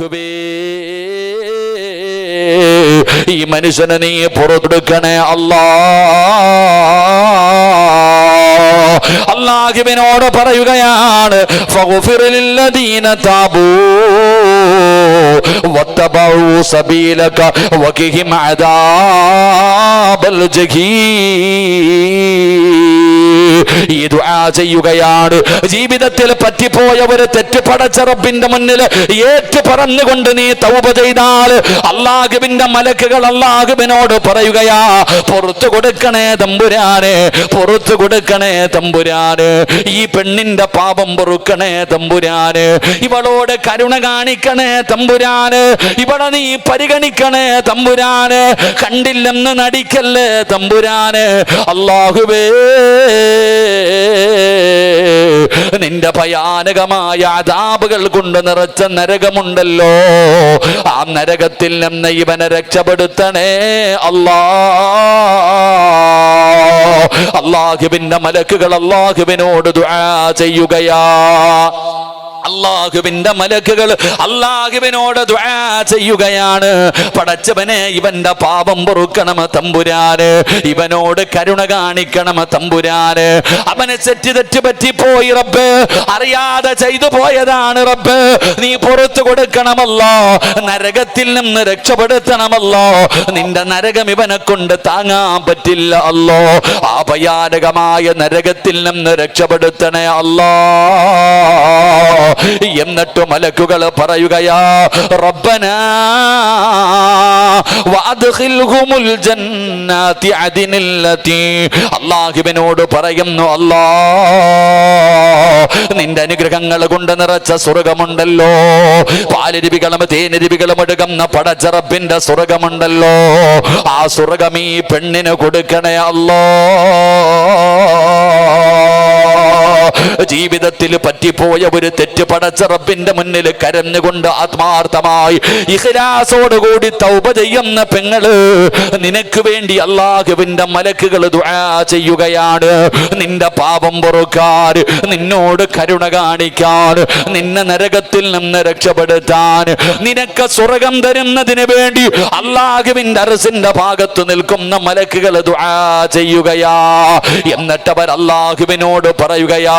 അല്ലാഹുവേ ഈ മനുഷ്യനെ നീ പുറത്തെടുക്കണേ അല്ലാ. അള്ളാഹുവിനോട് പറയുകയാണ് ഈ ദുആ ചെയ്യുകയാണ്. ജീവിതത്തിൽ പറ്റിപ്പോയ ഒരു തെറ്റ് പടച്ച റബ്ബിന്റെ മുന്നിൽ ഏറ്റു പറഞ്ഞുകൊണ്ട് നീ തൗബ ചെയ്താൽ അള്ളാഹുവിന്റെ മലക്കുകൾ അള്ളാഹുവിനോട് പറയുകയാ പുറത്തു കൊടുക്കണേ തമ്പുരാനെ പുറത്തു കൊടുക്കണേ തമ്പുരാന്. ഈ പെണ്ണിന്റെ പാപം പൊറുക്കണേ തമ്പുരാന്. ഇവളോട് കരുണ കാണിക്കണേ തമ്പുരാന്. ഇവളെ നീ പരിഗണിക്കണേ തമ്പുരാന്. കണ്ടില്ലെന്ന് നടിക്കല്ലേ തമ്പുരാന്. അള്ളാഹുവേ നിന്റെ ഭയാനകമായ അതാപുകൾ കൊണ്ട് നിറച്ച നരകമുണ്ടല്ലോ. ആ നരകത്തിൽ നിന്ന് ഇവനെ രക്ഷപ്പെടുത്തണേ അല്ലാ. അള്ളാഹുവിന്റെ മലക്കുകൾ അള്ളാഹുവിനോട് ദുആ ചെയ്യുകയാ. അള്ളാഹുവിന്റെ മലക്കുകൾ അള്ളാഹുവിനോട് ദുആ ചെയ്യുകയാണ്. പടച്ചവനെ ഇവന്റെ പാപം പൊറുക്കണം തമ്പുരാന്. ഇവനോട് കരുണ കാണിക്കണം തമ്പുരാന്. അവനെ തെറ്റി തെറ്റ് പറ്റിപ്പോയി റബ്ബ്. അറിയാതെ ചെയ്തു പോയതാണ് റബ്ബ്. നീ പുറത്തു കൊടുക്കണമല്ലോ. നരകത്തിൽ നിന്ന് രക്ഷപ്പെടുത്തണമല്ലോ. നിന്റെ നരകം ഇവനെ കൊണ്ട് താങ്ങാൻ പറ്റില്ല അല്ലോ. ആ ഭയാനകമായ നരകത്തിൽ നിന്ന് രക്ഷപ്പെടുത്തണേ അല്ലോ. എന്നിട്ട് മലക്കുകൾ പറയുകയാ റബ്ബന വഅദ്ഖിൽഹുമുൽ അല്ലാഹുവിനോട് പറയുന്നു അല്ലാ നിന്റെ അനുഗ്രഹങ്ങൾ കൊണ്ട് നിറച്ച സ്വർഗമുണ്ടല്ലോ. പാലരുവികളും തേനരുവികളും എടുക്കുന്ന പടച്ചറപ്പിന്റെ സ്വർഗമുണ്ടല്ലോ. ആ സ്വർഗം ഈ പെണ്ണിന് കൊടുക്കണേ അല്ലോ. ജീവിതത്തിൽ പറ്റിപ്പോയ ഒരു തെറ്റ് പടച്ച റബ്ബിന്റെ മുന്നിൽ കരഞ്ഞുകൊണ്ട് ആത്മാർത്ഥമായി ഇഹ്ലാസോടുകൂടി തൗബ ചെയ്യുന്ന പെങ്ങൾ നിനക്ക് വേണ്ടി അള്ളാഹുവിന്റെ മലക്കുകൾ ചെയ്യുകയാണ്. നിന്റെ പാപം പൊറുക്കാൻ നിന്നോട് കരുണ കാണിക്കാൻ നിന്നെ നരകത്തിൽ നിന്ന് രക്ഷപ്പെടുത്താൻ. നിനക്ക് സ്വർഗം തരുന്നതിന് വേണ്ടി അള്ളാഹുവിന്റെ അരസിന്റെ ഭാഗത്ത് നിൽക്കുന്ന മലക്കുകൾ ചെയ്യുകയാ. എന്നിട്ടവർ അള്ളാഹുവിനോട് പറയുകയാ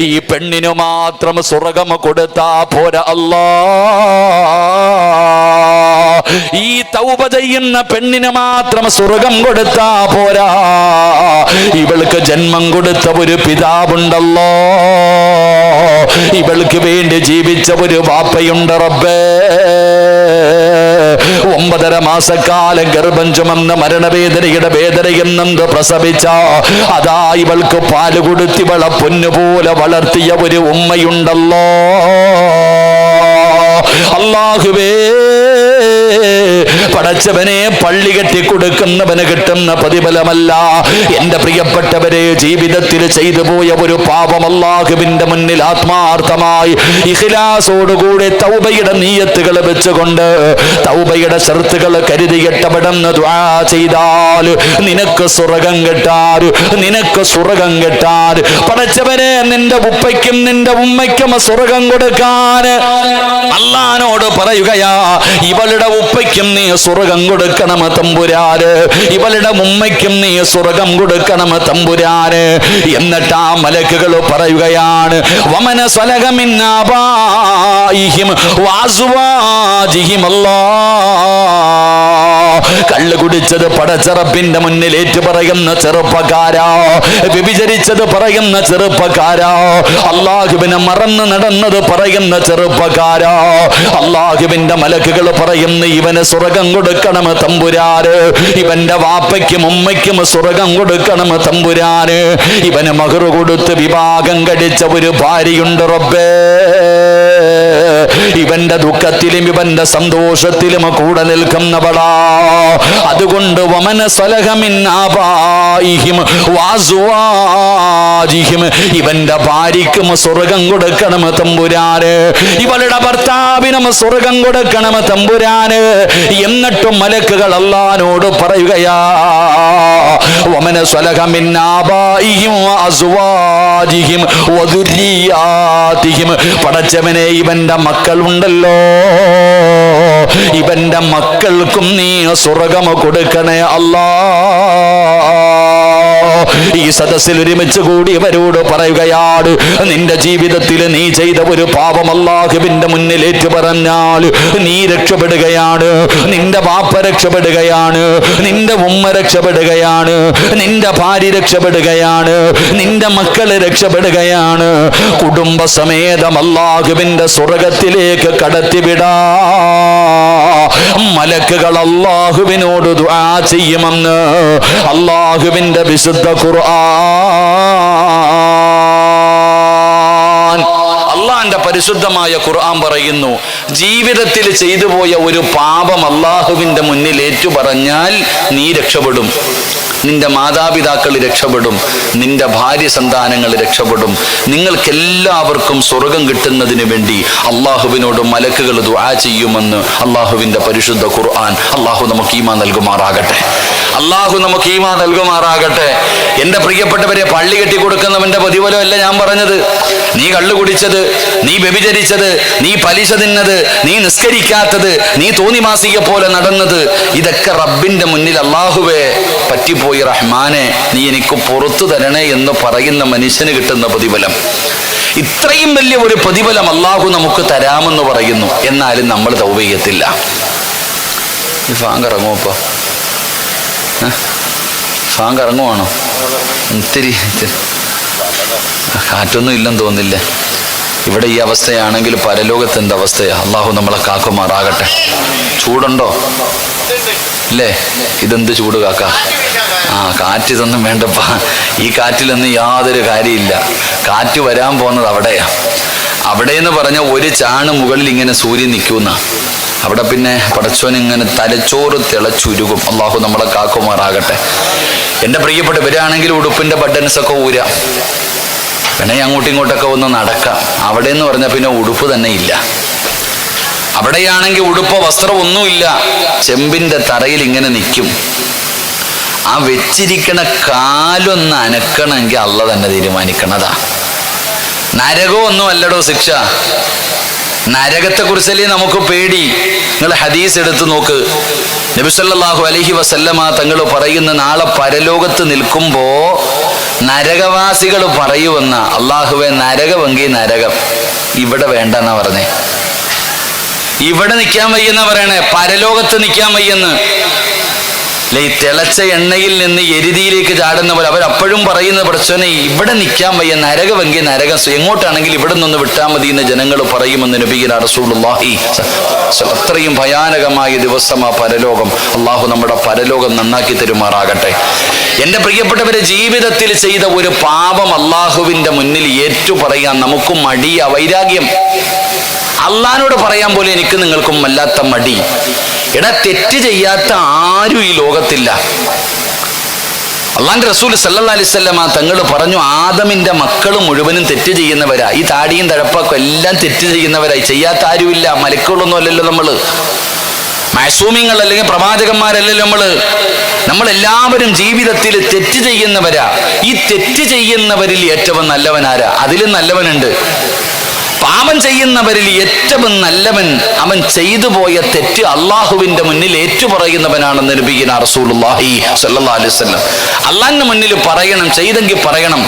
ഈ പെണ്ണിനു മാത്രം സ്വർഗം കൊടുത്താ പോര അല്ലാ. ഈ തൗപ ചെയ്യുന്ന പെണ്ണിന് മാത്രം സ്വർഗം കൊടുത്താ പോരാ. ഇവൾക്ക് ജന്മം കൊടുത്ത ഒരു പിതാവുണ്ടല്ലോ. ഇവൾക്ക് വേണ്ടി ജീവിച്ച ഒരു വാപ്പയുണ്ട് റബ്ബേ. ഒമ്പതര മാസക്കാലം ഗർഭം ചുമന്ന മരണവേദനയുടെ വേദനയും നന്ദ പ്രസവിച്ച. അതാ ഇവൾക്ക് പാൽ പൊന്നു പൊന്നുപോലെ വളർത്തിയ ഒരു ഉമ്മയുണ്ടല്ലോ. അള്ളാഹുവേ പടച്ചവനെ പള്ളി കെട്ടി കൊടുക്കുന്നവന് കിട്ടുന്ന പ്രതിഫലമല്ല. എന്റെ പ്രിയപ്പെട്ടവരെ ജീവിതത്തിൽ ചെയ്തു പോയ ഒരു പാപം മുന്നിൽ ആത്മാർത്ഥമായി ഇഖിലാസോടുകൂടി തൗബയുടെ നീയത്തുകൾ വെച്ചുകൊണ്ട് തൗബയുടെ ഷർത്തുകൾ കരുതിയിട്ടവിടുന്ന് ദ്വാ ചെയ്താൽ നിനക്ക് സ്വർഗം കിട്ടാൻ നിനക്ക് സ്വർഗം കിട്ടാൻ. പടച്ചവനെ നിന്റെ ഉപ്പയ്ക്കും നിന്റെ ഉമ്മയ്ക്കും സ്വർഗം കൊടുക്കാൻ. അള്ളഹാനോട് പറയുകയാ ഇവളുടെ ഉപ്പയ്ക്കും നീ സ്വർഗം കൊടുക്കണമ തമ്പുരാര് ഇവളുടെ ഉമ്മയ്ക്കും നീ സ്വർഗം കൊടുക്കണമ തമ്പുരാര് എന്നിട്ട് ആ മലക്കുകൾ പറയുകയാണ് വമന സ്വലകമിന്നാബായിഹിം വാസുവാജിഹിം അല്ലാ കള്ളു കുടിച്ചത് പടച്ചറപ്പിന്റെ മുന്നിൽ ഏറ്റു പറയുന്ന ചെറുപ്പക്കാരാ. വ്യഭിചരിച്ചത് പറയുന്ന ചെറുപ്പക്കാരാ. അള്ളാഹുവിനെ മറന്ന് നടന്നത് പറയുന്ന ചെറുപ്പക്കാരാ. അള്ളാഹുവിന്റെ മലക്കുകൾ പറയുന്ന ഇവന് സ്വർഗം കൊടുക്കണം തമ്പുരാര് ഇവന്റെ വാപ്പയ്ക്കും ഉമ്മയ്ക്കും സ്വർഗം കൊടുക്കണം തമ്പുരാന്. ഇവന് മകറു കൊടുത്ത് വിവാഹം കഴിച്ച ഒരു ഭാര്യയുണ്ട് റബ്ബേ. ഇവന്റെ ദുഃഖത്തിലും ഇവന്റെ സന്തോഷത്തിലും കൂടെ നിൽക്കുന്നവളാ. അതുകൊണ്ട് വമന സലഹമിന്നാപായിഹിം വാസുവാജിഹിം. ഇവന്റെ ഭാര്യയ്ക്കും സ്വർഗം കൊടുക്കണം തമ്പുരാന്. ഇവളുടെ ഭർത്താവിനും സ്വർഗം കൊടുക്കണം തമ്പുരാന്. എന്നിട്ടും മലക്കുകൾ അല്ലാനോട് പറയുകയാ വമന വദുരിയാതിഹിം. പടച്ചവനെ ഇവന്റെ മക്കളുണ്ടല്ലോ. ഇവന്റെ മക്കൾക്കും നീ സ്വർഗമ കൊടുക്കണേ അല്ലാ. ഈ സദസ്സിൽ ഒരുമിച്ച് കൂടിയവരോട് പറയുകയാണ് നിന്റെ ജീവിതത്തിൽ നീ ചെയ്ത ഒരു പാപം മുന്നിൽ ഏറ്റു പറഞ്ഞാൽ നീ രക്ഷപ്പെടുകയാണ്. നിന്റെ വാപ്പ രക്ഷപ്പെടുകയാണ്. നിന്റെ ഉമ്മ രക്ഷപ്പെടുകയാണ്. നിന്റെ ഭാര്യ രക്ഷപ്പെടുകയാണ്. നിന്റെ മക്കൾ രക്ഷപ്പെടുകയാണ്. കുടുംബസമേതം സ്വർഗത്തിലേക്ക് കടത്തിവിടാ. മലക്കുകൾ അള്ളാഹുവിനോട് ദുആ ചെയ്യുമെന്ന് അള്ളാഹുവിന്റെ വിശുദ്ധ ഖുർആൻ. അള്ളാന്റെ പരിശുദ്ധമായ ഖുർആൻ പറയുന്നു ജീവിതത്തിൽ ചെയ്തു പോയ ഒരു പാപം അള്ളാഹുവിന്റെ മുന്നിൽ ഏറ്റുപറഞ്ഞാൽ നീ രക്ഷപ്പെടും. നിന്റെ മാതാപിതാക്കൾ രക്ഷപ്പെടും നിന്റെ ഭാര്യ സന്താനങ്ങൾ രക്ഷപ്പെടും. നിങ്ങൾക്കെല്ലാവർക്കും സ്വർഗം കിട്ടുന്നതിന് വേണ്ടി അള്ളാഹുവിനോട് മലക്കുകൾ ദുആ ചെയ്യുമെന്ന് അള്ളാഹുവിന്റെ പരിശുദ്ധ ഖുർആൻ അള്ളാഹു നമുക്ക് ഈമാ നൽകുമാറാകട്ടെ. അള്ളാഹു നമുക്ക് ഈമാ നൽകുമാറാകട്ടെ. എന്റെ പ്രിയപ്പെട്ടവരെ പള്ളി കെട്ടി കൊടുക്കുന്നവന്റെ പ്രതിഫലമല്ല ഞാൻ പറഞ്ഞത്. നീ കള്ളു കുടിച്ചത് നീ വ്യഭിചരിച്ചത് നീ പലിശ തിന്നത് നീ നിസ്കരിക്കാത്തത് നീ തോന്നിമാസിക പോലെ നടന്നത് ഇതൊക്കെ റബ്ബിന്റെ മുന്നിൽ അള്ളാഹുവെ. പറ്റിപ്പോയി റഹ്മാനെ നീ എനിക്ക് പുറത്തു തരണേ എന്ന് പറയുന്ന മനുഷ്യന് കിട്ടുന്ന പ്രതിഫലം. ഇത്രയും വലിയ ഒരു പ്രതിഫലം അള്ളാഹു നമുക്ക് തരാമെന്ന് പറയുന്നു. എന്നാലും നമ്മൾ തൗബ ചെയ്യത്തില്ല ഈ ഫാങ്ക് ഇറങ്ങുമോ ഫാങ്ക് ഇറങ്ങുവാണോ? ഇത്തിരി ഇത്തിരി. കാറ്റൊന്നും ഇല്ലെന്ന് തോന്നില്ലേ ഇവിടെ ഈ അവസ്ഥയാണെങ്കിൽ പരലോകത്ത് എന്ത് അവസ്ഥയാ? അള്ളാഹു നമ്മളെ കാക്കുമാറാകട്ടെ. ചൂടുണ്ടോ? അല്ലേ ഇതെന്ത് ചൂട് കാക്ക? ആ കാറ്റ് ഇതൊന്നും വേണ്ടപ്പ. ഈ കാറ്റിലൊന്നും യാതൊരു കാര്യമില്ല. കാറ്റ് വരാൻ പോകുന്നത് അവിടെയാ. അവിടെ എന്ന് പറഞ്ഞ ഒരു ചാണ് മുകളിൽ ഇങ്ങനെ സൂര്യൻ നിൽക്കുന്ന. അവിടെ പിന്നെ പടച്ചോൻ ഇങ്ങനെ തലച്ചോറ് തിളച്ചുരുകും. അള്ളാഹു നമ്മളെ കാക്കുമാറാകട്ടെ. എന്റെ പ്രിയപ്പെട്ടവരാണെങ്കിൽ ഉടുപ്പിന്റെ ബട്ടൻസ് ഒക്കെ ഊരാം. പിന്നെ അങ്ങോട്ടും ഇങ്ങോട്ടൊക്കെ ഒന്ന് നടക്കാം. അവിടെ എന്ന് പറഞ്ഞാൽ പിന്നെ ഉടുപ്പ് തന്നെ ഇല്ല. അവിടെയാണെങ്കിൽ ഉടുപ്പോ വസ്ത്രം ഒന്നുമില്ല. ചെമ്പിന്റെ തറയിൽ ഇങ്ങനെ നിൽക്കും. ആ വെച്ചിരിക്കണ കാലൊന്ന് അനക്കണമെങ്കിൽ അല്ല തന്നെ തീരുമാനിക്കണതാ നരകോ ഒന്നും അല്ലടോ ശിക്ഷ. നരകത്തെ കുറിച്ചല്ലേ നമുക്ക് പേടി. നിങ്ങൾ ഹദീസ് എടുത്ത് നോക്ക്. നബിസല്ലാഹു അലഹി വസല്ലമ തങ്ങൾ പറയുന്ന നാളെ പരലോകത്ത് നിൽക്കുമ്പോ നരകവാസികൾ പറയുമെന്ന അള്ളാഹുവെ നരകമെങ്കിൽ നരകം. ഇവിടെ വേണ്ടെന്നാ പറഞ്ഞേ. ഇവിടെ നിൽക്കാൻ വയ്യെന്നാ പറയണേ. പരലോകത്ത് നിൽക്കാൻ വയ്യെന്ന്. അല്ലെ ഈ തിളച്ച എണ്ണയിൽ നിന്ന് എരുതിയിലേക്ക് ചാടുന്ന പോലെ അവരപ്പോഴും പറയുന്ന പ്രശ്നം ഇവിടെ നിൽക്കാൻ വയ്യ നരകമെങ്കിൽ നരകം എങ്ങോട്ടാണെങ്കിൽ ഇവിടെ നിന്ന് വിട്ടാൽ മതി എന്ന് ജനങ്ങൾ പറയുമെന്ന് റസൂലുള്ളാഹി അത്രയും ഭയാനകമായ ദിവസമാ പരലോകം അള്ളാഹു നമ്മുടെ പരലോകം നന്നാക്കി തരുമാറാകട്ടെ. എന്റെ പ്രിയപ്പെട്ടവരെ ജീവിതത്തിൽ ചെയ്ത ഒരു പാപം അള്ളാഹുവിന്റെ മുന്നിൽ ഏറ്റു പറയാൻ നമുക്ക് മടിയ വൈരാഗ്യം. അള്ളഹാനോട് പറയാൻ പോലെ എനിക്ക് നിങ്ങൾക്കും വല്ലാത്ത മടി. എടാ തെറ്റ് ചെയ്യാത്ത ആരും ഈ ലോകത്തില്ല. അള്ളാന്റെ റസൂൽ സല്ലാ അലിസ്വല്ലമ തങ്ങൾ പറഞ്ഞു ആദമിന്റെ മക്കൾ മുഴുവനും തെറ്റ് ചെയ്യുന്നവരാ. ഈ താടിയും തഴപ്പൊക്കെ എല്ലാം തെറ്റ് ചെയ്യുന്നവരായി ചെയ്യാത്ത ആരുമില്ല. മലക്കുകളൊന്നും അല്ലല്ലോ നമ്മൾ. മാസൂമിങ്ങൾ അല്ലെങ്കിൽ പ്രവാചകന്മാരല്ലല്ലോ നമ്മൾ. നമ്മൾ എല്ലാവരും ജീവിതത്തിൽ തെറ്റ് ചെയ്യുന്നവരാ. ഈ തെറ്റ് ചെയ്യുന്നവരിൽ ഏറ്റവും നല്ലവനാരാ അതിലും നല്ലവനുണ്ട്. പാപം ചെയ്യുന്നവരിൽ ഏറ്റവും നല്ലവൻ അവൻ ചെയ്തു പോയ തെറ്റ് അള്ളാഹുവിന്റെ മുന്നിൽ ഏറ്റുപറയുന്നവനാണെന്ന് നബിഗിന റസൂലുല്ലാഹി സ്വല്ലല്ലാഹു അലൈഹി വസല്ലം. അള്ളാഹിന്റെ മുന്നിൽ പറയണം ചെയ്തെങ്കിൽ പറയണം.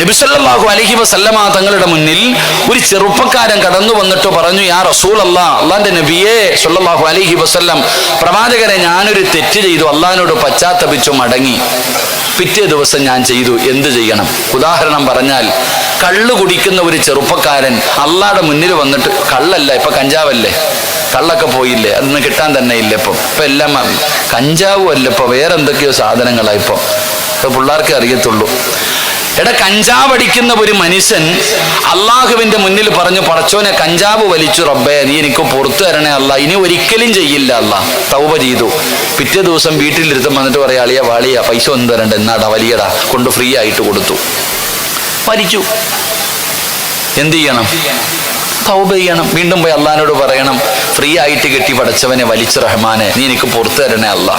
നബി സല്ലല്ലാഹു അലൈഹി വസല്ലമ തങ്ങളുടെ മുന്നിൽ ഒരു ചെറുപ്പക്കാരൻ കടന്നു വന്നിട്ട് പറഞ്ഞു യാ റസൂൽ അല്ലാ അള്ളാന്റെ നബിയെ സല്ലല്ലാഹു അലൈഹി വസല്ലം പ്രവാചകരെ ഞാനൊരു തെറ്റ് ചെയ്തു അള്ളാഹിനോട് പശ്ചാത്തപിച്ചു മടങ്ങി. പിറ്റേ ദിവസം ഞാൻ ചെയ്തു. എന്ത് ചെയ്യണം? ഉദാഹരണം പറഞ്ഞാൽ കള്ള് കുടിക്കുന്ന ഒരു ചെറുപ്പക്കാരൻ അള്ളാടെ മുന്നിൽ വന്നിട്ട് കള്ളല്ല ഇപ്പൊ കഞ്ചാവല്ലേ? കള്ളൊക്കെ പോയില്ലേ? അതൊന്നും കിട്ടാൻ തന്നെ ഇല്ല ഇപ്പം. ഇപ്പൊ എല്ലാം. കഞ്ചാവും അല്ല ഇപ്പൊ. വേറെ എന്തൊക്കെയോ സാധനങ്ങളാ ഇപ്പൊ. ഇപ്പൊ പിള്ളേർക്കേ അറിയത്തുള്ളൂ. എടാ കഞ്ചാവ് അടിക്കുന്ന ഒരു മനുഷ്യൻ അള്ളാഹുവിന്റെ മുന്നിൽ പറഞ്ഞു പടച്ചോനെ കഞ്ചാവ് വലിച്ചു റബ്ബേ നീ എനിക്ക് പുറത്തു തരണേ അല്ല. ഇനി ഒരിക്കലും ചെയ്യില്ല അല്ല. തൗബ ചെയ്തു. പിറ്റേ ദിവസം വീട്ടിലിരുത്തം വന്നിട്ട് പറയാ അളിയ വാളിയ പൈസ ഒന്നും തരണ്ട എന്നാടാ വലിയടാ. കൊണ്ട് ഫ്രീ ആയിട്ട് കൊടുത്തു. മരിച്ചു. എന്ത് ചെയ്യണം? തൗബ ചെയ്യണം. വീണ്ടും പോയി അള്ളഹാനോട് പറയണം ഫ്രീ ആയിട്ട് കെട്ടി പടച്ചവനെ വലിച്ചു റഹ്മാനെ നീ എനിക്ക് പുറത്തു തരണേ അല്ല.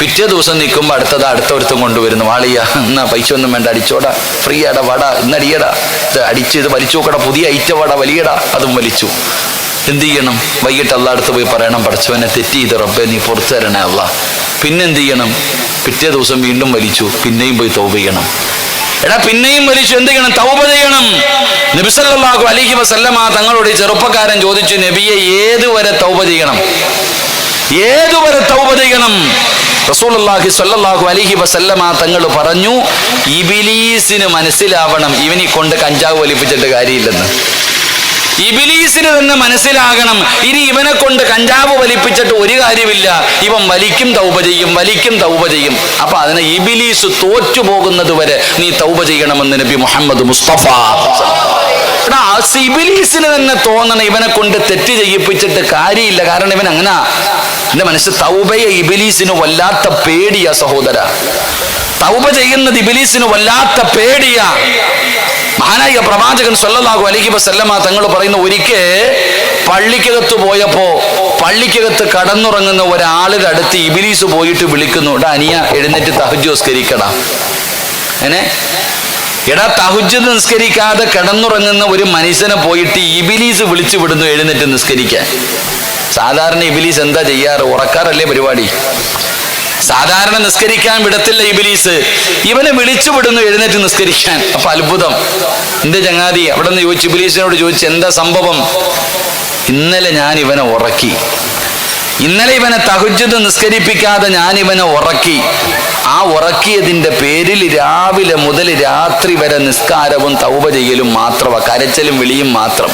പിറ്റേ ദിവസം നിൽക്കുമ്പോൾ അടുത്തത് അടുത്തൊരുത്തും കൊണ്ടുവരുന്നു. വാളിയ എന്നാ പൈസ ഒന്നും വേണ്ട അടിച്ചോടാ. ഫ്രീ അട വട ഇന്നടിയട. ഇത് അടിച്ച് ഇത് വലിച്ചു നോക്കട പുതിയ ഐറ്റം വട വലിയട. അതും വലിച്ചു. എന്ത് ചെയ്യണം? വൈകിട്ട് അള്ള അടുത്ത് പോയി പറയണം പടച്ചവനെ തെറ്റ് ചെയ്ത് റബ്ബെ നീ പുറത്തു തരണേ അല്ല പിന്നെന്ത് ചെയ്യണം? പിറ്റേ ദിവസം വീണ്ടും വലിച്ചു പിന്നെയും പോയി തോപ് ചെയ്യണം. എടാ പിന്നെയും വലിച്ചു എന്ത് ചെയ്യണം? തൗപ ചെയ്യണം. നബിസല്ലാഹു അലിഹി വസല്ലമ തങ്ങളോട് ചെറുപ്പക്കാരൻ ചോദിച്ചു നബിയെ ഏതുവരെ തൗപ ചെയ്യണം? ഏതുവരെ തൗപ ചെയ്യണം? റസൂലുള്ളാഹി സ്വല്ലല്ലാഹു അലൈഹി വസല്ലമ തങ്ങൾ പറഞ്ഞു ഇബിലീസിന് മനസ്സിലാവണം ഇവനെ കൊണ്ട് കഞ്ചാവ് വലിപ്പിച്ചിട്ട് കാര്യമില്ലെന്ന്. ഇബിലീസിന് തന്നെ മനസ്സിലാകണം ഇനി ഇവനെ കൊണ്ട് കഞ്ചാവ് വലിപ്പിച്ചിട്ട് ഒരു കാര്യമില്ല. ഇവൻ വലിക്കും തൗപ ചെയ്യും വലിക്കും തൗപ ചെയ്യും. അപ്പൊ അതിനെ ഇബിലീസ് തോറ്റു പോകുന്നത് വരെ നീ തൗപ ചെയ്യണമെന്ന് നബി മുഹമ്മദ് മുസ്തഫ. ഇബിലീസിന് തന്നെ തോന്നണം ഇവനെ കൊണ്ട് തെറ്റ് ചെയ്യിപ്പിച്ചിട്ട് കാര്യമില്ല. കാരണം ഇവൻ അങ്ങനെ എന്റെ മനസ്സ് തൗബയെ ഇബിലീസിന് വല്ലാത്ത പേടിയ സഹോദര. തൗബ ചെയ്യുന്നത് ഇബിലീസിന് വല്ലാത്ത പേടിയ. മഹാനായ പ്രവാചകൻ സല്ലല്ലാഹു അലൈഹി വസല്ലമ തങ്ങൾ പറയുന്ന ഒരിക്കൽ പള്ളിക്കകത്ത് പോയപ്പോ പള്ളിക്കകത്ത് കടന്നുറങ്ങുന്ന ഒരാളുടെ അടുത്ത് ഇബിലീസ് പോയിട്ട് വിളിക്കുന്നു ഡാ അനിയ എഴുന്നേറ്റ് തഹജോസ്കരിക്കടാ ഏനെ എടാ തഹുജ് നിസ്കരിക്കാതെ കിടന്നുറങ്ങുന്ന ഒരു മനുഷ്യനെ പോയിട്ട് ഇബിലീസ് വിളിച്ചു വിടുന്നു എഴുന്നേറ്റ് നിസ്കരിക്കാൻ. സാധാരണ ഇബിലീസ് എന്താ ചെയ്യാറ്? ഉറക്കാറല്ലേ പരിപാടി? സാധാരണ നിസ്കരിക്കാൻ വിടത്തില്ല ഇബിലീസ്. ഇവനെ വിളിച്ചു വിടുന്നു എഴുന്നേറ്റ് നിസ്കരിക്കാൻ. അപ്പൊ അത്ഭുതം. എന്റെ ചങ്ങാതി? അവിടെ നിന്ന് ചോദിച്ചു ഇബിലീസിനോട് ചോദിച്ചു എന്താ സംഭവം? ഇന്നലെ ഞാൻ ഇവനെ ഉറക്കി. ഇന്നലെ ഇവനെ തഹുജത് നിസ്കരിപ്പിക്കാതെ ഞാൻ ഇവനെ ഉറക്കി. ആ ഉറക്കിയതിന്റെ പേരിൽ രാവിലെ മുതൽ രാത്രി വരെ നിസ്കാരവും തൗപ ചെയ്യലും മാത്രമാ. കരച്ചലും വിളിയും മാത്രം.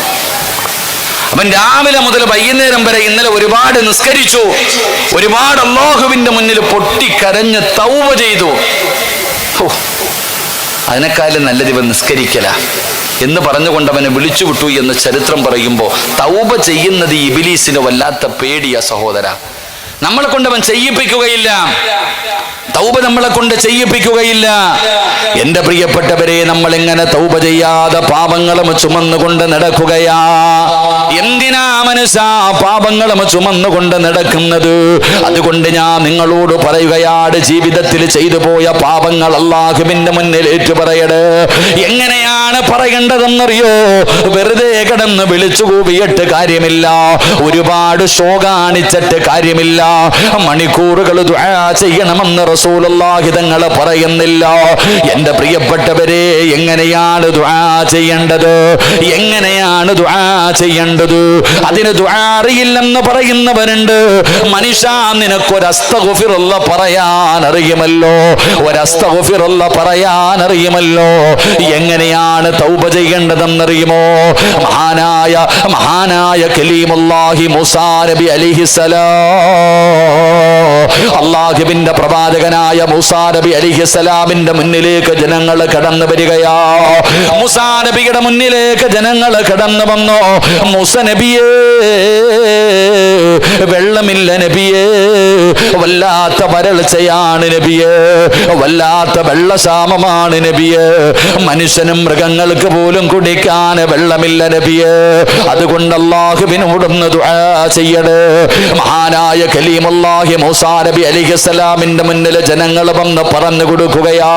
അവൻ രാവിലെ മുതൽ വൈകുന്നേരം വരെ ഇന്നലെ ഒരുപാട് നിസ്കരിച്ചു. ഒരുപാട് അള്ളാഹുവിന്റെ മുന്നിൽ പൊട്ടിക്കരഞ്ഞ് തൗവ ചെയ്തു. അതിനേക്കാളും നല്ലത് ഇവൻ നിസ്കരിക്കല. എന്ന് പറഞ്ഞുകൊണ്ട് അവനെ വിളിച്ചുവിട്ടു എന്ന് ചരിത്രം പറയുമ്പോൾ തൗബ ചെയ്യുന്നത് ഇബിലീസിന് വല്ലാത്ത പേടിയ സഹോദര. നമ്മളെ കൊണ്ട് അവൻ ചെയ്യിപ്പിക്കുകയില്ല. തൗബ നമ്മളെ കൊണ്ട് ചെയ്യിപ്പിക്കുകയില്ല. എന്റെ പ്രിയപ്പെട്ടവരെ നമ്മൾ എങ്ങനെ തൗബ ചെയ്യാതെ പാപങ്ങളും ചുമന്നുകൊണ്ട് നടക്കുകയാ? എന്തിനാ മനുഷ്യ പാപങ്ങളും ചുമന്നുകൊണ്ട് നടക്കുന്നത്? അതുകൊണ്ട് ഞാൻ നിങ്ങളോട് പറയുകയാണ് ജീവിതത്തിൽ ചെയ്തു പോയ പാപങ്ങൾ അള്ളാഹുവിന്റെ മുന്നിൽ ഏറ്റു പറയട് എങ്ങനെയാണ് പറയേണ്ടതെന്നറിയോ? വെറുതെ കിടന്ന് വിളിച്ചു കൂവിയിട്ട് കാര്യമില്ല. ഒരുപാട് ഷോ കാണിച്ചിട്ട് കാര്യമില്ല. മണിക്കൂറുകൾ ചെയ്യണമെന്ന് റസൂലുള്ളാഹി തങ്ങൾ പറയുന്നില്ല. എന്റെ പ്രിയപ്പെട്ടവരെ എങ്ങനെയാണ് ചെയ്യേണ്ടത്? എങ്ങനെയാണ് ചെയ്യേണ്ടത്? അതിന് ദുആറിയില്ലെന്ന് പറയുന്നവരുണ്ട് മനുഷ്യ നിനക്കൊരു അസ്തഗ്ഫിറുള്ള പറയാൻ അറിയുമല്ലോ അസ്തഗ്ഫിറുള്ള പറയാൻ അറിയുമല്ലോ എങ്ങനെയാണ് തൗബ ചെയ്യേണ്ടതെന്നറിയുമോ? മഹാനായ മഹാനായ കലീമുല്ലാഹി മുസാ നബി അലിഹിസലാം അള്ളാഹുവിന്റെ പ്രവാചകനായ മൂസാ നബി അലിഹിസലാമിന്റെ മുന്നിലേക്ക് ജനങ്ങൾ കടന്നു വരികയാ. മൂസാ നബിയുടെ മുന്നിലേക്ക് ജനങ്ങൾ കടന്നു വന്നു. നബിയേ വെള്ളമില്ല നബിയേ വല്ലാത്ത വരൾച്ചയാണ് നബിയേ വല്ലാത്ത വെള്ളക്ഷാമമാണ് നബിയേ മനുഷ്യനും മൃഗങ്ങൾക്ക് പോലും കുടിക്കാൻ വെള്ളമില്ല നബിയേ. അതുകൊണ്ട് അള്ളാഹുവിനോടൊന്ന് ചെയ്യണേ. മഹാനായ കലീമുല്ലാഹി മൂസാ നബി അലിഹിസ്സലാമിന്റെ മുന്നിൽ ജനങ്ങൾ വന്ന് പറഞ്ഞു കൊടുക്കുകയാ.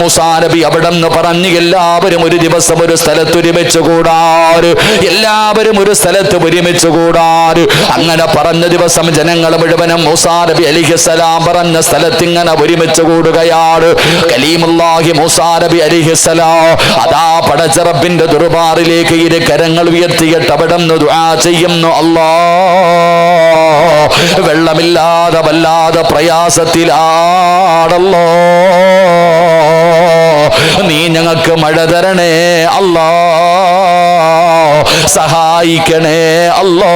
മൂസാ നബി അവിടെ നിന്ന് പറഞ്ഞു എല്ലാവരും ഒരു ദിവസം ഒരു സ്ഥലത്തൊരുമിച്ച് കൂടാറ്. കൂടാറ് എല്ലാവരും ഒരു സ്ഥലത്ത് ഒരുമിച്ച് കൂടാറ് അങ്ങനെ പറഞ്ഞ ദിവസം ജനങ്ങൾ മുഴുവനും മൂസാ നബി അലിഹിസ്സലാം പറഞ്ഞ സ്ഥലത്ത് ഇങ്ങനെ ഒരുമിച്ച് കൂടുകയാണ്. കലീമുല്ലാഹി മൂസാ നബി അലിഹിസ്സലാം അതാ പടച്ചറപ്പിന്റെ ദുർബാറിലേക്ക് ഇരു കരങ്ങൾ ഉയർത്തിയിട്ട് അവിടെ ദുആ ചെയ്യുന്നു. അല്ലാ വെള്ളമില്ലാതെ വല്ലാതെ പ്രയാസത്തിലാടല്ലോ നീ ഞങ്ങൾക്ക് മഴ തരണേ. അല്ലാ സഹായിക്കണേ അല്ലോ.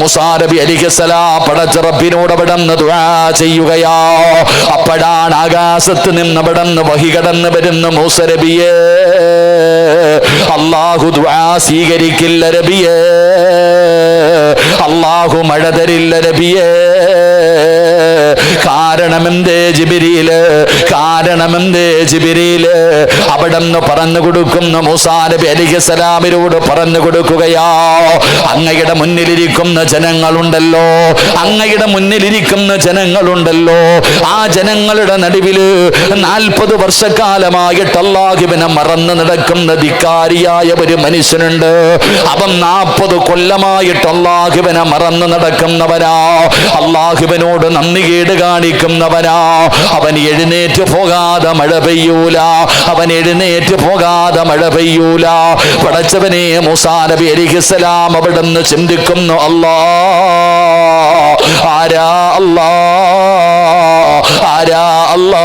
മുസാനബി അലിഖസലാം പടച്ച റബ്ബിനോട് അവിടന്ന് ദുആ ചെയ്യുകയാ. അപ്പോഴാണ് ആകാശത്ത് നിന്ന് അവിടന്ന് വഹി കടന്ന് വരുന്ന മൂസരബിയെ അള്ളാഹു ദുആ സ്വീകരിക്കില്ല രബിയേ അള്ളാഹു മഴ തരില്ല രബിയേ കാരണമെന്തേ ജിബിരിയിൽ കാരണമെന്തേ ജിബിരിയിൽ അവിടെന്ന് പറഞ്ഞു കൊടുക്കുന്ന. മുസാനബി അലിഖസലാമിനോട് പറഞ്ഞു കൊടുക്കുകയാ അങ്ങയുടെ മുന്നിലിരിക്കുന്ന ജനങ്ങളുണ്ടല്ലോ അങ്ങയുടെ മുന്നിലിരിക്കുന്ന ജനങ്ങളുണ്ടല്ലോ. ആ ജനങ്ങളുടെ നടുവിൽ നാൽപ്പത് വർഷക്കാലമായിട്ട് അള്ളാഹുവിനെ മറന്നു നടക്കുന്ന ധിക്കാരിയായ ഒരു മനുഷ്യനുണ്ട്. അവൻ നാൽപ്പത് കൊല്ലമായിട്ട് അള്ളാഹുവിനെ മറന്നു നടക്കുന്നവനാ. അള്ളാഹുവിനോട് നന്ദി കേട് കാണിക്കുന്നവനാ. അവൻ എഴുന്നേറ്റ് പോകാതെ മഴ പെയ്യൂല. അവൻ എഴുന്നേറ്റ് പോകാതെ മഴ പെയ്യൂല. പടച്ചവനെ മുസാ നബി അലിഹിസ്സലാം അവിടുന്ന് ചിന്തിക്കുന്നു അല്ലാ ആരാ അല്ലാ ആരാ അല്ലാ?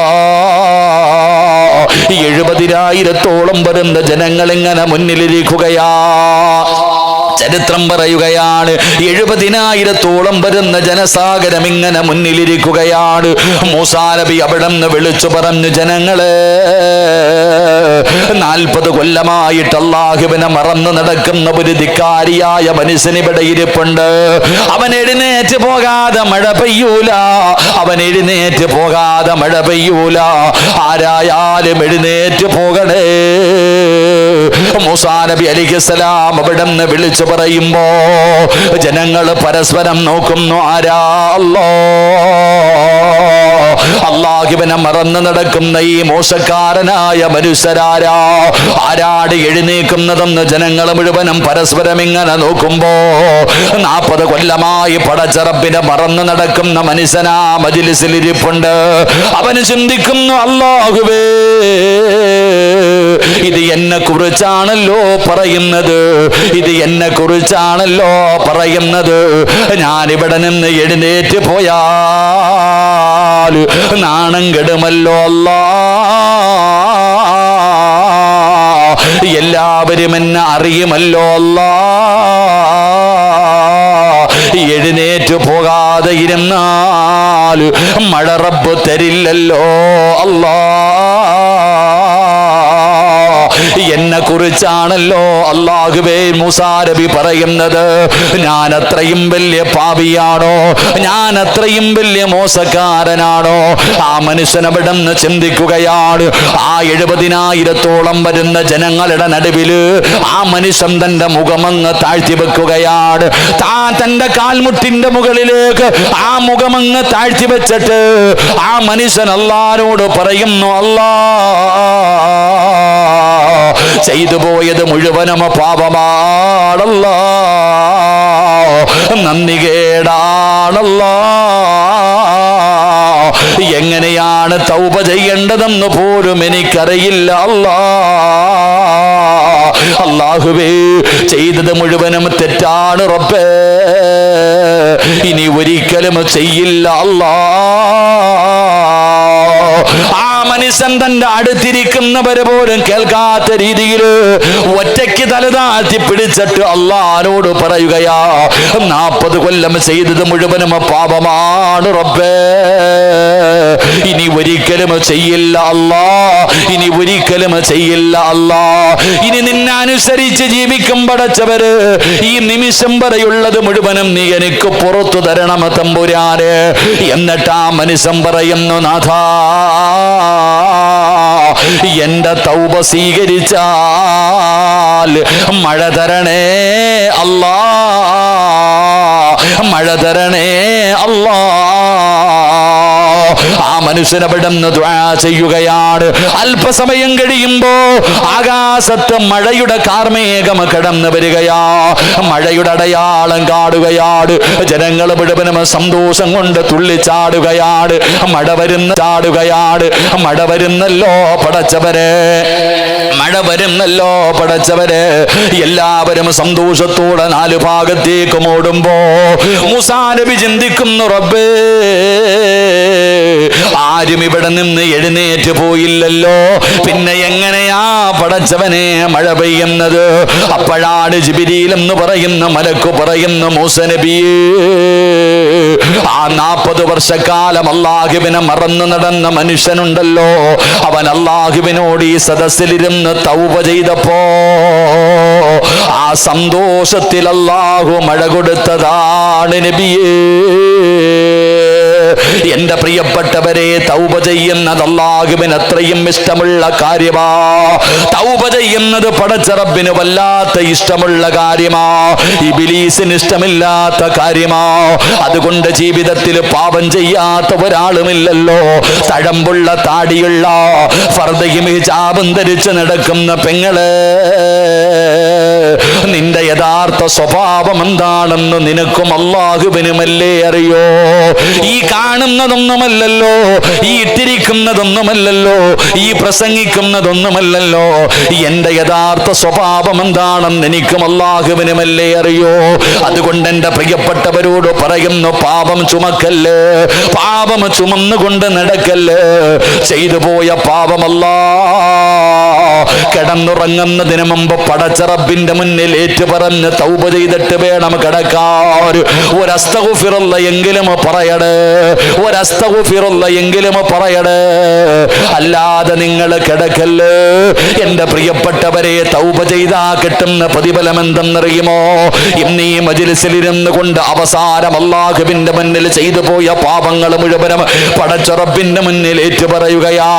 എഴുപതിനായിരത്തോളം വരുന്ന ജനങ്ങൾ ഇങ്ങനെ മുന്നിലിരിക്കുകയാ. ചരിത്രം പറയുകയാണ്. എഴുപതിനായിരത്തോളം വരുന്ന ജനസാഗരം ഇങ്ങനെ മുന്നിലിരിക്കുകയാണ്. മൂസാ നബി അവിടെ നിന്ന് വിളിച്ചു പറഞ്ഞു ജനങ്ങളെ നാൽപ്പത് കൊല്ലമായിട്ട് അള്ളാഹുവിനെ മറന്നു നടക്കുന്ന ഒരു ധിക്കാരിയായ മനുഷ്യൻ ഇവിടെ ഇരിപ്പുണ്ട്. അവൻ എഴുന്നേറ്റ് പോകാതെ മഴ പെയ്യൂല. അവൻ എഴുന്നേറ്റ് പോകാതെ മഴ പെയ്യൂല. ആരായാലും എഴുന്നേറ്റ് പോകണേ. മൂസാനബി അലിഖിസ്സലാം അവിടെ നിന്ന് വിളിച്ചു പറയുമ്പോ ജനങ്ങൾ പരസ്പരം നോക്കുന്നു ആരാ അല്ലോ അള്ളാഹുവിനെ മറന്നു നടക്കുന്ന ഈ മോശക്കാരനായ മനുഷ്യരാരാ? ആരാട് എഴുന്നേക്കുന്നതെന്ന് ജനങ്ങൾ മുഴുവനും പരസ്പരം ഇങ്ങനെ നോക്കുമ്പോ നാൽപ്പത് കൊല്ലമായി പടച്ചറപ്പിനെ മറന്നു നടക്കുന്ന മനുഷ്യനാ മജിലിസിൽ ഇരിപ്പുണ്ട്. അവന് ചിന്തിക്കുന്നു അള്ളാഹുവേ ഇത് എന്നെ കുറിച്ചാണല്ലോ പറയുന്നത്. ഇത് എന്നെ കുറിച്ചാണല്ലോ പറയുന്നത്. ഞാനിവിടെ നിന്ന് എഴുന്നേറ്റ് പോയാൽ നാണം കെടുമല്ലോ അല്ലാ. എല്ലാവരും എന്നെ അറിയുമല്ലോ അല്ലാ. എഴുന്നേറ്റ് പോകാതെ ഇരുന്നാൽ മഴ റബ്ബ് തരില്ലല്ലോ അല്ലാ. എന്നെ കുറിച്ചാണല്ലോ അള്ളാഹുബേ മുസാരബി പറയുന്നത്. ഞാൻ അത്രയും വലിയ പാപിയാണോ? ഞാൻ അത്രയും വലിയ മോശക്കാരനാണോ? ആ മനുഷ്യൻ അവിടെ നിന്ന് ചിന്തിക്കുകയാണ്. ആ എഴുപതിനായിരത്തോളം വരുന്ന ജനങ്ങളുടെ നടുവിൽ ആ മനുഷ്യൻ തന്റെ മുഖമങ്ങ് താഴ്ത്തി വെക്കുകയാണ്. താ തന്റെ കാൽമുട്ടിന്റെ മുകളിലേക്ക് ആ മുഖമങ്ങ് താഴ്ത്തി വെച്ചിട്ട് ആ മനുഷ്യൻ അല്ലാരോട് പറയുന്നു അല്ലാ ചെയ്തു പോയത് മുഴുവനും പാപമാണല്ല. നന്ദി കേടാണല്ല. എങ്ങനെയാണ് തൗപ ചെയ്യേണ്ടതെന്ന് പോലും എനിക്കറിയില്ല അല്ലാ. അള്ളാഹുവേ ചെയ്തത് മുഴുവനും തെറ്റാണ് റബ്ബേ. ഇനി ഒരിക്കലും ചെയ്യില്ല അല്ലാ. മനുഷ്യൻ തന്റെ അടുത്തിരിക്കുന്നവര് പോലും കേൾക്കാത്ത രീതിയിൽ ഒറ്റയ്ക്ക് തലതാഴ്ത്തി പിടിച്ചിട്ട് അള്ളഹാനോട് പറയുകയാ നാൽപ്പത് കൊല്ലം ചെയ്തത് മുഴുവനും പാപമാണ് റബ്ബേ. ഇനി ഒരിക്കലും ചെയ്യില്ല അല്ലാ ഇനി ഒരിക്കലും ചെയ്യില്ല അല്ലാ ഇനി നിന്നെ അനുസരിച്ച് ജീവിക്കും പടച്ചവര്. ഈ നിമിഷം വരെയുള്ളത് മുഴുവനും നീ എനിക്ക് പുറത്തു തരണം തമ്പുരാന്. എന്നിട്ട് ആ മനുഷ്യൻ പറയുന്നു നാഥാ എന്റെ തൗബ സ്വീകരിച്ചാൽ മഴ തരണേ അല്ലാ മഴ തരണേ അല്ലാ. അവിടെ ചെയ്യുകയാണ്. അല്പസമയം കഴിയുമ്പോ ആകാശത്ത് മഴയുടെ കാർമേഘം കടന്നു വരികയാ. മഴയുടെ അടയാളം കാടുകയാണ്. ജനങ്ങൾ മുഴുവനും സന്തോഷം കൊണ്ട് തുള്ളിച്ചാടുകയാണ്. മഴ വരുന്ന ചാടുകയാണ്. മഴ വരുന്നല്ലോ പടച്ചവരെ. മഴ വരുന്നല്ലോ പടച്ചവരെ. എല്ലാവരും സന്തോഷത്തോടെ നാലു ഭാഗത്തേക്ക് ഓടുമ്പോ മുസാനബി ചിന്തിക്കുന്നു റബ്ബേ. ആരും ഇവിടെ നിന്ന് എഴുന്നേറ്റ് പോയില്ലല്ലോ. പിന്നെ എങ്ങനെയാ പടച്ചവനെ മഴ പെയ്യുന്നത്? അപ്പോഴാണ് ജിബിരിയിൽ എന്ന് പറയുന്ന മലക്കു പറയുന്ന മൂസനബിയേ ആ നാൽപ്പത് വർഷക്കാലം അള്ളാഹുവിനെ മറന്നു നടന്ന മനുഷ്യനുണ്ടല്ലോ. അവൻ അള്ളാഹുവിനോട് ഈ സദസ്സിലിരുന്ന് തൗപ ചെയ്തപ്പോ ആ സന്തോഷത്തിൽ അള്ളാഹു മഴ കൊടുത്തതാണ് നബിയേ. എന്റെ പ്രിയപ്പെട്ടവരെ തൗപ ചെയ്യുന്നത് അള്ളാഹുവിന് അത്രയും ഇഷ്ടമുള്ള കാര്യമാ. തൗപ ചെയ്യുന്നത് പടച്ചറബിന് വല്ലാത്ത ഇഷ്ടമുള്ള കാര്യമാ. ഇബിലീസിന് ഇഷ്ടമില്ലാത്ത കാര്യമാ. അതുകൊണ്ട് ജീവിതത്തിൽ പാപം ചെയ്യാത്ത ഒരാളുമില്ലല്ലോ. തഴമ്പുള്ള താടിയുള്ള ഫർദയും ഹിജാബും ധരിച്ച് നടക്കുന്ന പെങ്ങൾ. നിന്റെ യഥാർത്ഥ സ്വഭാവം എന്താണെന്ന് നിനക്കും അള്ളാഹുവിനുമല്ലേ അറിയോ? ഈ കാണുന്നതൊന്നുമല്ലല്ലോ ഈ ഇട്ടിരിക്കുന്നതൊന്നുമല്ലല്ലോ ഈ പ്രസംഗിക്കുന്നതൊന്നുമല്ലല്ലോ. എന്റെ യഥാർത്ഥ സ്വഭാവം എന്താണെന്ന് എനിക്കും അള്ളാഹുവിനുമല്ലേ അറിയോ? അതുകൊണ്ട് എന്റെ പ്രിയപ്പെട്ടവരോട് പറയുന്നു പാപം ചുമക്കല്ല്? പാപം ചുമന്നുകൊണ്ട് നടക്കല്ല്? ചെയ്തു പോയ പാപമല്ല. കിടന്നുറങ്ങുന്നതിന് മുമ്പ് പടച്ചറബിന്റെ മുന്നിൽ ഏറ്റുപറഞ്ഞ് തൗബ ചെയ്തിട്ട് വേണം കിടക്കാൻ. ഒരസ്തകുഫിറുള്ള എങ്കിലും പറയട്. ഒരസ്തകുഫിറുള്ള എങ്കിലും പറയട്. അല്ലാതെ നിങ്ങൾ കിടക്കല്ല്. എന്റെ പ്രിയപ്പെട്ടവരെ തൗപ ചെയ്താ കിട്ടുന്ന പ്രതിഫലം എന്തെന്നറിയുമോ? ഇന്ന് ഈ മജിലിസിലിരുന്ന് കൊണ്ട് അവസാനം അള്ളാഹുബിന്റെ മുന്നിൽ ചെയ്തു പോയ പാപങ്ങൾ മുഴുവനും പടച്ചുറപ്പിന്റെ മുന്നിൽ ഏറ്റു പറയുകയാ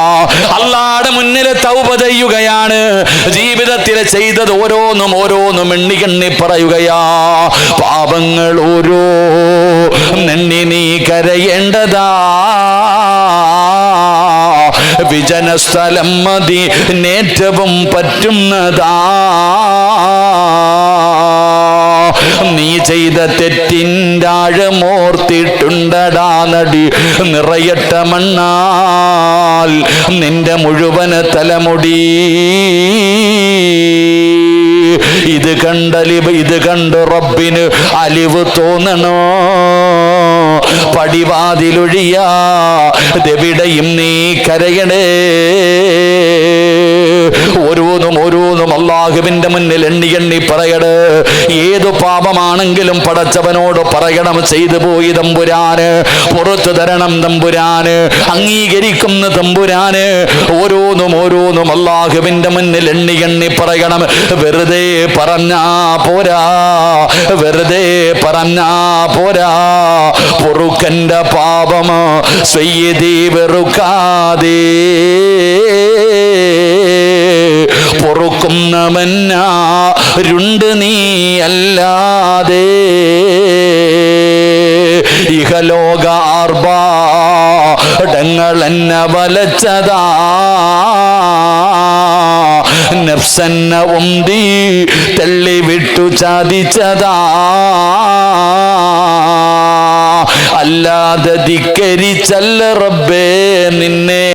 അള്ളാടെ മുന്നിൽ തൗപ ചെയ്യുകയാണ്. ജീവിതത്തിൽ ചെയ്തത് ഓരോന്നും ഓരോന്നും എണ്ണി പറയുകയാ. പാപങ്ങൾ ഓരോ നെണ്ണി നീ കരയേണ്ടതാ. വിജന സ്ഥലം മതി നേറ്റവും പറ്റുന്നതാ. നീ ചെയ്ത തെറ്റിന്റെ ആഴമോർത്തിട്ടുണ്ടടാ നടി. നിറയട്ട മണ്ണാൽ നിന്റെ മുഴുവൻ തലമുടി. ഇത് കണ്ടലിവ് ഇത് കണ്ട് റബ്ബിന് അലിവ് തോന്നണോ? പടിവാതിലൊഴിയാ ദവിടയും നീ കരയണേ. ഓരോന്നും ഓരോന്നും അള്ളാഹുവിന്റെ മുന്നിൽ എണ്ണി എണ്ണി പറയട്. ഏതു പാപമാണെങ്കിലും പടച്ചവനോട് പറയണം ചെയ്തു പോയി തമ്പുരാന്. പുറത്തു തരണം തമ്പുരാന്. അംഗീകരിക്കുന്ന തമ്പുരാന്. ഓരോന്നും ഓരോന്നും അള്ളാഹുവിന്റെ മുന്നിൽ എണ്ണി എണ്ണി പറയണം. വെറുതെ പറഞ്ഞാ പോരാ. വെറുതെ പറഞ്ഞാ പോരാ. പൊറുക്കന്റെ പാപം സ്വയ്യതി വെറുക്കാതെ. പൊറുക്കുന്നവനാരുണ്ട് നീ അല്ലാതെ. ഇഹലോക ആർഭാടങ്ങൾ എന്നെ വലച്ചതാ. നഫ്സന്ന ഉന്തി തള്ളിവിട്ടു ചാതിച്ചതാ. അല്ലാതെ ധിക്കരിച്ചല്ല റബ്ബേ നിന്നെ.